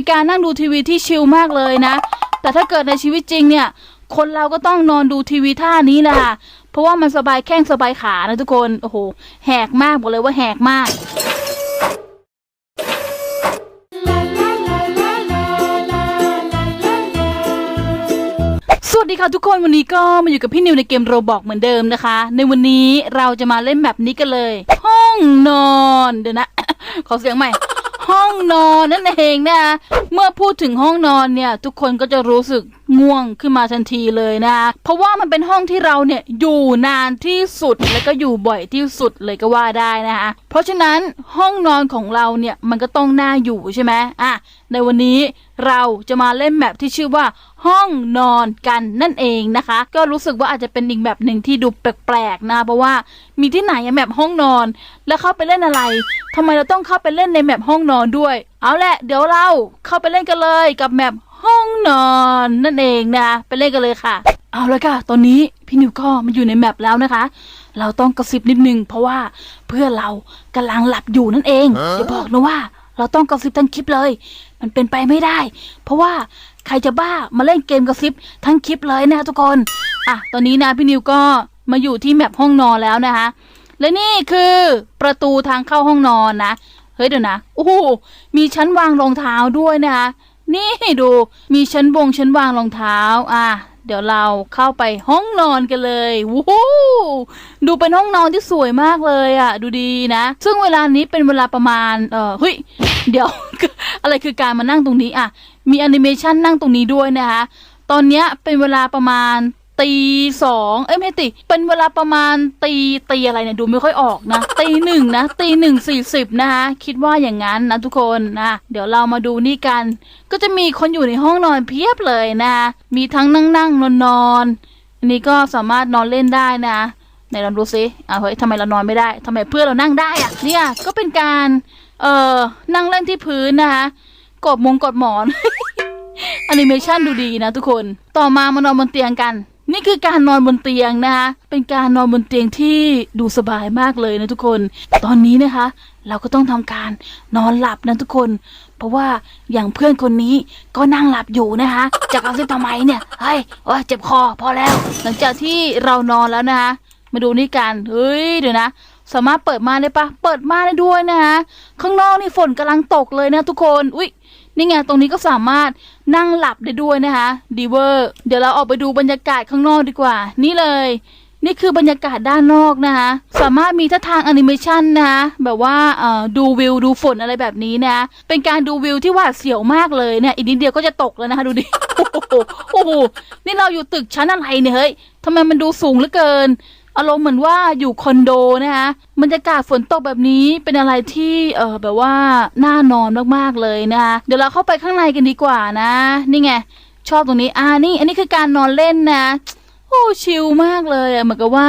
เป็นการนั่งดูทีวีที่ชิลมากเลยนะ แต่ถ้าเกิดในชีวิตจริงเนี่ย คนเราก็ต้องนอนดูทีวีท่านี้แหละค่ะเพราะว่ามันสบายแข้งสบายขานะทุกคน โอ้โห แหกมากบอกเลยว่าแหกมาก สวัสดีค่ะทุกคนวันนี้ก็มาอยู่กับพี่นิวในเกมโรบอกเหมือนเดิมนะคะ ในวันนี้เราจะมาเล่นแบบนี้กันเลย ห้องนอน เดี๋ยวนะ ขอเสียงใหม่ ห้องนอนนั่นเองนะ เมื่อพูดถึงห้องนอนเนี่ย ทุกคนก็จะรู้สึก ง่วงขึ้นมาทันทีเลยนะ เพราะว่ามันเป็นห้องที่เราเนี่ยอยู่นานที่สุดแล้วก็อยู่บ่อยที่สุดเลยก็ว่าได้นะคะเพราะฉะนั้นห้องนอนของเราเนี่ยมันก็ต้องน่าอยู่ใช่ไหมอะในวันนี้เราจะมาเล่นแบบที่ชื่อว่าห้องนอนกันนั่นเองนะคะ ก็รู้สึกว่าอาจจะเป็นอีกแบบหนึ่งที่ดูแปลกๆนะเพราะว่ามีที่ไหนอะแบบห้องนอน แล้วเข้าไปเล่นอะไรทำไมเราต้องเข้าไปเล่นในแมปห้องนอนด้วย เอาแหละ เดี๋ยวเราเข้าไปเล่นกันเลยกับแมป ห้องนอนนั่นเองนะไปเล่นกันเลยค่ะ เอาเลยค่ะ ตอนนี้พี่นิวก็มาอยู่ในแมปแล้วนะคะ เราต้องกระซิบนิดนึง เพราะว่าเพื่อนเรากำลังหลับอยู่นั่นเองอย่าบอกนะว่า เราต้องกระซิบทั้งคลิปเลย มันเป็นไปไม่ได้ เพราะว่าใครจะบ้ามาเล่นเกมกระซิบทั้งคลิปเลยนะคะทุกคนอะตอนนี้นะพี่นิวก็มาอยู่ที่แมปห้องนอนแล้วนะคะและนี่คือประตูทางเข้าห้องนอนนะ เฮ้ยเดี๋ยวนะ โอ้โห มีชั้นวางรองเท้าด้วยนะคะ นี่ดู มีชั้นบงชั้นวางรองเท้า อะ เดี๋ยวเราเข้าไปห้องนอนกันเลยวู้ฮู้ดูเป็นห้องนอนที่สวยมากเลยอะ ดูดีนะ ซึ่งเวลานี้เป็นเวลาประมาณ เออเฮ้ย เดี๋ยว อะไรคือการมานั่งตรงนี้อะ มีแอนิเมชันนั่งตรงนี้ด้วยนะคะ ตอนนี้เป็นเวลาประมาณ ตีสองเอ้ยไม่ตีเป็นเวลาประมาณตีตีอะไรเนี่ยดูไม่ค่อยออกนะตีหนึ่งนะตีหนึ่งสี่สิบนะคะคิดว่าอย่างนั้นนะทุกคนนะเดี๋ยวเรามาดูนี่กัน ก็จะมีคนอยู่ในห้องนอนเพียบเลยนะมีทั้งนั่งนั่งนอนนอนอันนี้ก็สามารถนอนเล่นได้นะไหนลองดูซิอะเฮ้ยทำไมเรานอนไม่ได้ทำไมเพื่อนเรานั่งได้อะเนี่ยก็เป็นการเอ่อนั่งเล่นที่พื้นนะคะกดมงกดหมอนแอนิเมชันดูดีนะทุกคน ต่อมา มานอนบนเตียงกัน นี่คือการนอนบนเตียงนะคะ เป็นการนอนบนเตียงที่ดูสบายมากเลยนะทุกคน ตอนนี้นะคะ เราก็ต้องทำการนอนหลับนะทุกคน เพราะว่าอย่างเพื่อนคนนี้ก็นั่งหลับอยู่นะคะ จะเอาซิทำไมเนี่ยเฮ้ยโอ้เจ็บคอพอแล้ว หลังจากที่เรานอนแล้วนะคะ มาดูนี่กันเฮ้ยเดี๋ยวนะสามารถเปิดม่านได้ปะเปิดม่านได้ด้วยนะคะข้างนอกนี่ฝนกำลังตกเลยนะทุกคน อุ๊ย นี่ไงตรงนี้ก็สามารถนั่งหลับได้ด้วยนะคะดีเวอร์เดี๋ยวเราออกไปดูบรรยากาศข้างนอกดีกว่า นี่เลย นี่คือบรรยากาศด้านนอกนะคะ สามารถมีท่าทางแอนิเมชันนะคะแบบว่าดูวิวดูฝนอะไรแบบนี้นะเป็นการดูวิวที่หวาดเสียวมากเลยเนี่ยอีกนิดเดียวก็จะตกแล้วนะคะดูดิโอ้โหนี่เราอยู่ตึกชั้นอะไรเนี่ยเฮ้ยทำไมมันดูสูงเหลือเกิน อารมณ์เหมือนว่าอยู่คอนโดนะคะบรรยากาศฝนตกแบบนี้เป็นอะไรที่เออแบบว่าน่านอนมากๆเลยนะคะเดี๋ยวเราเข้าไปข้างในกันดีกว่านะ นี่ไงชอบตรงนี้อ่านี่ อันนี้คือการนอนเล่นนะโอ้ชิลมากเลยเหมือนกับว่า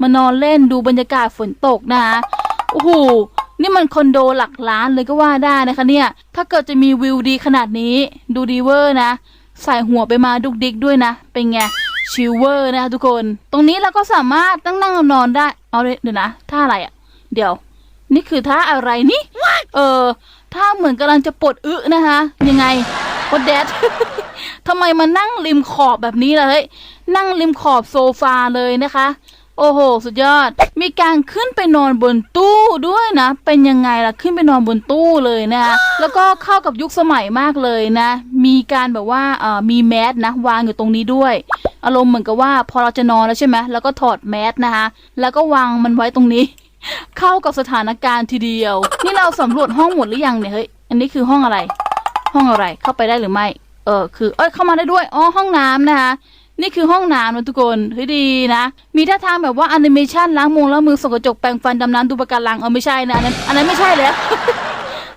มานอนเล่นดูบรรยากาศฝนตกนะคะโอ้โหนี่มันคอนโดหลักล้านเลยก็ว่าได้นะคะเนี่ย ถ้าเกิดจะมีวิวดีขนาดนี้ ดูดีเวอร์นะ ใส่หัวไปมาดุกดิกด้วยนะ เป็นไง ชิลเวอร์นะคะทุกคน ตรงนี้เราก็สามารถนั่งนั่งนอนๆได้ เอาเลยเดี๋ยวนะท่าอะไรอะ่ะ เดี๋ยว นี่คือท่าอะไรนี่ เออท่าเหมือนกำลังจะปวดอึนะคะ ยังไงวดแดดทำไมมานั่งริมขอบแบบนี้ล่ะเฮ้ยนั่งริมขอบโซฟาเลยนะคะ โอ้โห สุดยอด มีการขึ้นไปนอนบนตู้ด้วยนะ เป็นยังไงล่ะ ขึ้นไปนอนบนตู้เลยนะคะแล้วก็เข้ากับยุคสมัยมากเลยนะ มีการแบบว่าเอ่อมีแมสนะวางอยู่ตรงนี้ด้วย อารมณ์เหมือนกับว่าพอเราจะนอนแล้วใช่ไหมแล้วก็ถอดแมสนะคะ แล้วก็วางมันไว้ตรงนี้ เข้ากับสถานการณ์ทีเดียว นี่เราสำรวจห้องหมดหรือยังเนี่ยเฮ้ย อันนี้คือห้องอะไร ห้องอะไร เข้าไปได้หรือไม่ เออ คือ เอ้ย เข้ามาได้ด้วย อ๋อ ห้องน้ำนะคะ นี่คือห้องน้ำนะทุกคนเฮ้ยดีนะ มีท่าทางแบบว่าแอนิเมชันล้างมงล้างมือสกกระจกแปรงฟันดำน้ำดูปะการังเออไม่ใช่นะอันนั้นอันนั้นไม่ใช่เลย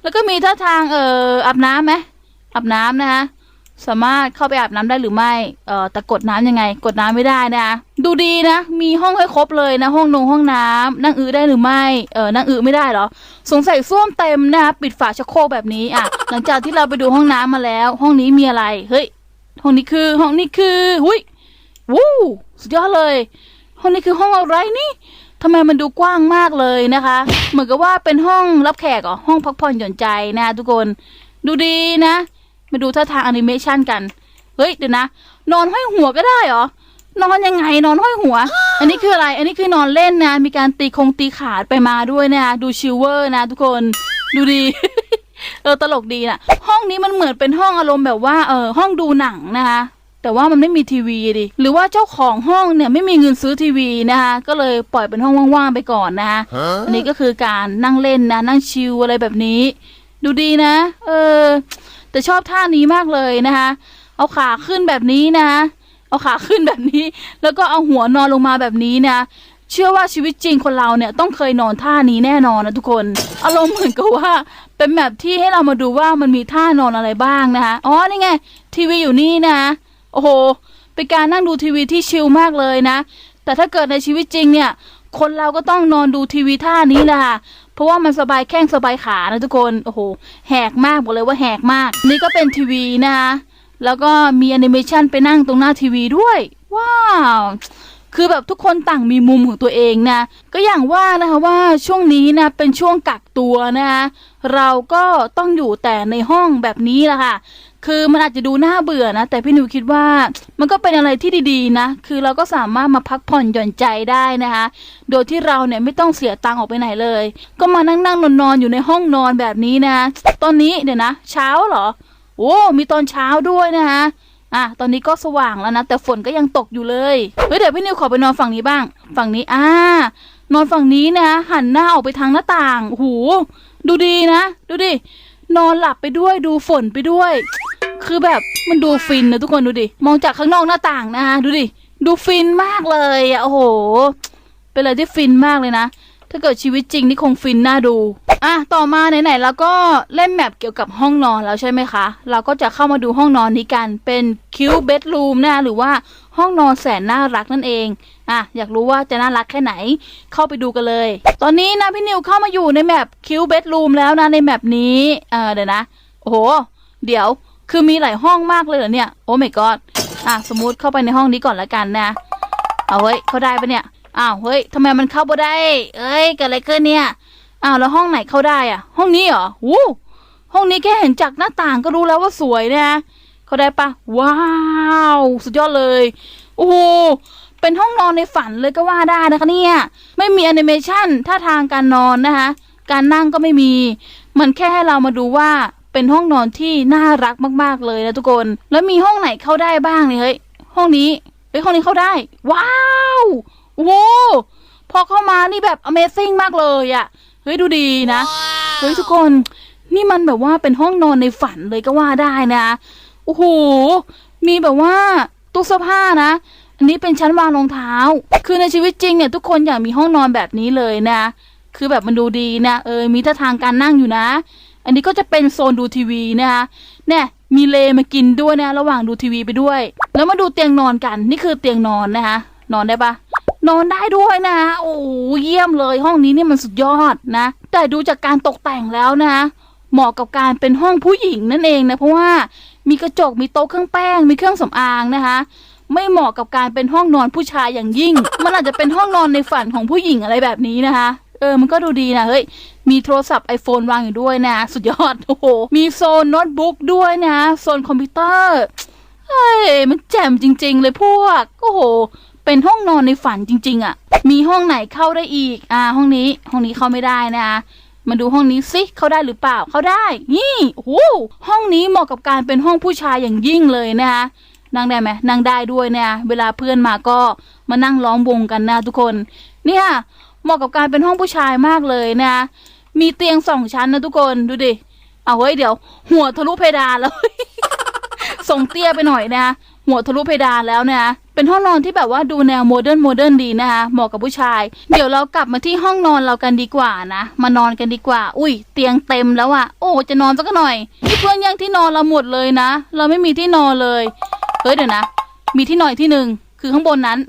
แล้วก็มีท่าทางเอ่ออาบน้ำไหมอาบน้ำนะคะสามารถเข้าไปอาบน้ำได้หรือไม่เอ่อแต่กดน้ำยังไง กดน้ำไม่ได้นะ ดูดีนะ มีห้องให้ครบเลยนะ ห้องนงห้องน้ำนั่งอือได้หรือไม่เออนั่งอือไม่ได้เหรอ สงสัยส้วมเต็มนะคะปิดฝาชักโครกแบบนี้อะ หลังจากที่เราไปดูห้องน้ำมาแล้ว ห้องนี้มีอะไร เฮ้ย ห้องนี้คือ ห้องนี้คือ หุย วู้สุดยอดเลย ห้องนี้คือห้องอะไรนี่ทำไมมันดูกว้างมากเลยนะคะ เหมือนกับว่าเป็นห้องรับแขกเหรอห้องพักผ่อนหย่อนใจนะทุกคน ดูดีนะ มาดูท่าทางแอนิเมชันกัน เฮ้ยเดี๋ยวนะ นอนห้อยหัวก็ได้เหรอ นอนยังไงนอนห้อยหัว อันนี้คืออะไร อันนี้คือนอนเล่นนะ มีการตีคงตีขาดไปมาด้วยนะ ดูชิลเวอร์นะ ทุกคน ดูดี เออตลกดีนะห้องนี้มันเหมือนเป็นห้องอารมณ์แบบว่า เออห้องดูหนังนะคะ แต่ว่ามันไม่มีทีวีดิหรือว่าเจ้าของห้องเนี่ยไม่มีเงินซื้อทีวีนะคะก็เลยปล่อยเป็นห้องว่างๆไปก่อนนะคะอันนี้ก็คือการนั่งเล่นนะนั่งชิลอะไรแบบนี้ ดูดีนะ เออ แต่ชอบท่านี้มากเลยนะคะเอาขาขึ้นแบบนี้นะเอาขาขึ้นแบบนี้ แล้วก็เอาหัวนอนลงมาแบบนี้นะเชื่อว่าชีวิตจริงคนเราเนี่ยต้องเคยนอนท่านี้แน่นอนนะทุกคน อารมณ์เหมือนกับว่า เป็นแบบที่ให้เรามาดูว่ามันมีท่านอนอะไรบ้างนะคะอ๋อนี่ไงทีวีอยู่นี่นะ โอ้โห เป็นการนั่งดูทีวีที่ชิลมากเลยนะ แต่ถ้าเกิดในชีวิตจริงเนี่ย คนเราก็ต้องนอนดูทีวีท่านี้แหละค่ะเพราะว่ามันสบายแข้งสบายขานะทุกคน โอ้โห แหกมากบอกเลยว่าแหกมาก นี่ก็เป็นทีวีนะคะแล้วก็มีแอนิเมชันไปนั่งตรงหน้าทีวีด้วย ว้าว คือแบบทุกคนต่างมีมุมของตัวเองนะ ก็อย่างว่านะคะว่าช่วงนี้นะเป็นช่วงกักตัวนะคะเราก็ต้องอยู่แต่ในห้องแบบนี้แหละค่ะ คือมันอาจจะดูน่าเบื่อนะ แต่พี่หนูคิดว่ามันก็เป็นอะไรที่ดีๆนะ คือเราก็สามารถมาพักผ่อนหย่อนใจได้นะคะ โดยที่เราเนี่ยไม่ต้องเสียตังค์ออกไปไหนเลย ก็มานั่งนั่งนอนนอนๆอยู่ในห้องนอนแบบนี้นะตอนนี้เดี๋ยวนะ เช้าเหรอ โอ้ มีตอนเช้าด้วยนะคะอะ ตอนนี้ก็สว่างแล้วนะ แต่ฝนก็ยังตกอยู่เลย เฮ้ย เดี๋ยวพี่นิวขอไปนอนฝั่งนี้บ้าง ฝั่งนี้ อ่า นอนฝั่งนี้นะหันหน้าออกไปทางหน้าต่างโอ้โหดูดีนะ ดูดิ นอนหลับไปด้วย ดูฝนไปด้วย คือแบบมันดูฟินนะทุกคนดูดิ มองจากข้างนอกหน้าต่างนะคะดูดิ ดูฟินมากเลยอะโอ้โห เป็นอะไรที่ฟินมากเลยนะ ถ้าเกิดชีวิตจริงนี่คงฟินน่าดู อะ ต่อมาไหนๆแล้วก็เล่นแมปเกี่ยวกับห้องนอนแล้วใช่ไหมคะ เราก็จะเข้ามาดูห้องนอนนี้กัน เป็นคิวเบดรูมนะหรือว่าห้องนอนแสนน่ารักนั่นเอง อะ อยากรู้ว่าจะน่ารักแค่ไหน เข้าไปดูกันเลย ตอนนี้นะพี่นิวเข้ามาอยู่ในแมปคิวเบดรูมแล้วนะในแมปนี้ เออเดี๋ยวนะ โอ้โห เดี๋ยว คือมีหลายห้องมากเลยเหรอเนี่ย โอ้ my god อะสมมุติเข้าไปในห้องนี้ก่อนละกันนะ เอาเฮ้ยเข้าได้ปะเนี่ย อ้าวเฮ้ยทำไมมันเข้าบ่ได้ เอ้ยเกิดอะไรขึ้นเนี่ยอ้าวแล้วห้องไหนเข้าได้อะ ห้องนี้เหรอวู้ห้องนี้แค่เห็นจากหน้าต่างก็รู้แล้วว่าสวยนะเข้าได้ปะว้าวสุดยอดเลยโอ้โหเป็นห้องนอนในฝันเลยก็ว่าได้นะคะเนี่ยไม่มีแอนิเมชันท่าทางการนอนนะคะการนั่งก็ไม่มี มันแค่ให้เรามาดูว่า เป็นห้องนอนที่น่ารักมากๆเลยนะทุกคน แล้วมีห้องไหนเข้าได้บ้างเนี่ยเฮ้ยห้องนี้เฮ้ยห้องนี้เข้าได้ ว้าวโอ้พอเข้ามานี่แบบ Amazing มากเลยอะ่ะเฮ้ยดูดีนะเฮ้ยทุกคนนี่มันแบบว่าเป็นห้องนอนในฝันเลยก็ว่าได้นะโอ้โหมีแบบว่าตู้เสื้อผ้านะ อันนี้เป็นชั้นวางรองเท้า คือในชีวิตจริงเนี่ยทุกคนอยากมีห้องนอนแบบนี้เลยนะ คือแบบมันดูดีนะ เออ มีท่าทางการนั่งอยู่นะ อันนี้ก็จะเป็นโซนดูทีวีนะคะเนี่ยมีเลมากินด้วยนะ ระหว่างดูทีวีไปด้วย แล้วมาดูเตียงนอนกันนี่คือเตียงนอนนะคะนอนได้ปะนอนได้ด้วยนะ โอ้เยี่ยมเลยห้องนี้นี่มันสุดยอดนะ แต่ดูจากการตกแต่งแล้วนะเหมาะกับการเป็นห้องผู้หญิงนั่นเองนะเพราะว่ามีกระจกมีโต๊ะเครื่องแป้ง มีเครื่องสำอางนะคะ ไม่เหมาะกับการเป็นห้องนอนผู้ชายอย่างยิ่ง มันอาจจะเป็นห้องนอนในฝันของผู้หญิงอะไรแบบนี้นะคะ เออมันก็ดูดีนะเฮ้ยมีโทรศัพท์ iPhone วางอยู่ด้วยนะ สุดยอดโอ้โหมีโซนโน้ตบุ๊กด้วยนะโซนคอมพิวเตอร์เฮ้ยมันแจ่มจริง ๆ เลยพวกโอ้โห เป็นห้องนอนในฝันจริง ๆอะ มีห้องไหนเข้าได้อีก อ่า ห้องนี้ห้องนี้เข้าไม่ได้นะมาดูห้องนี้สิเข้าได้หรือเปล่าเข้าได้ นี่โอ้โหห้องนี้เหมาะกับการเป็นห้องผู้ชายอย่างยิ่งเลยนะคะนั่งได้ไหมนั่งได้ด้วยเนะเวลาเพื่อนมาก็มานั่งล้อมวงกันนะทุกคน เนี่ย เหมาะกับการเป็นห้องผู้ชายมากเลยนะมีเตียงสองชั้นนะทุกคนดูดิ เอาเฮ้ยเดี๋ยว หัวทะลุเพดานแล้ว ส่งเตี้ยไปหน่อยนะหัวทะลุเพดานแล้วนะเป็นห้องนอนที่แบบว่าดูแนวโมเดิร์นโมเดิร์นดีนะคะเหมาะกับผู้ชาย เดี๋ยวเรากลับมาที่ห้องนอนเรากันดีกว่านะ มานอนกันดีกว่า อุ้ย เตียงเต็มแล้วอะโอ้จะนอนสักหน่อยนี่เพื่อนย่งที่นอนเราหมดเลยนะ เราไม่มีที่นอนเลยเฮ้ยเดี๋ยวนะ มีที่นอนอีกที่หนึ่งคือข้างบนนั้น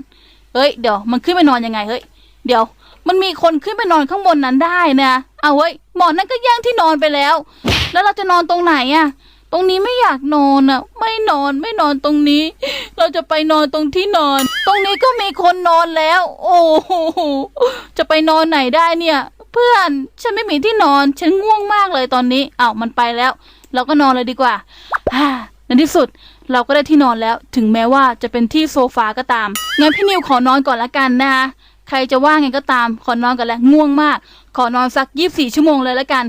เฮ้ยเดี๋ยวมันขึ้นไปนอนยังไงเฮ้ยเดี๋ยว มันมีคนขึ้นไปนอนข้างบนนั้นได้นะเอาเฮ้ยหมอนนั่นก็แย่งที่นอนไปแล้ว แล้วเราจะนอนตรงไหนอะตรงนี้ไม่อยากนอนอะไม่นอนไม่นอนตรงนี้ เราจะไปนอนตรงที่นอน ตรงนี้ก็มีคนนอนแล้ว โอ้โหจะไปนอนไหนได้เนี่ย เพื่อนฉันไม่มีที่นอน ฉันง่วงมากเลยตอนนี้เอ้ามันไปแล้ว เราก็นอนเลยดีกว่าฮ่าในที่สุดเราก็ได้ที่นอนแล้ว ถึงแม้ว่าจะเป็นที่โซฟาก็ตามงั้นพี่นิวขอนอนก่อนละกันนะคะ ใครจะว่าไงก็ตามขอนอนกันแล้วง่วงมาก ขอนอนสักยี่สี่ชั่วโมงเลยละกัน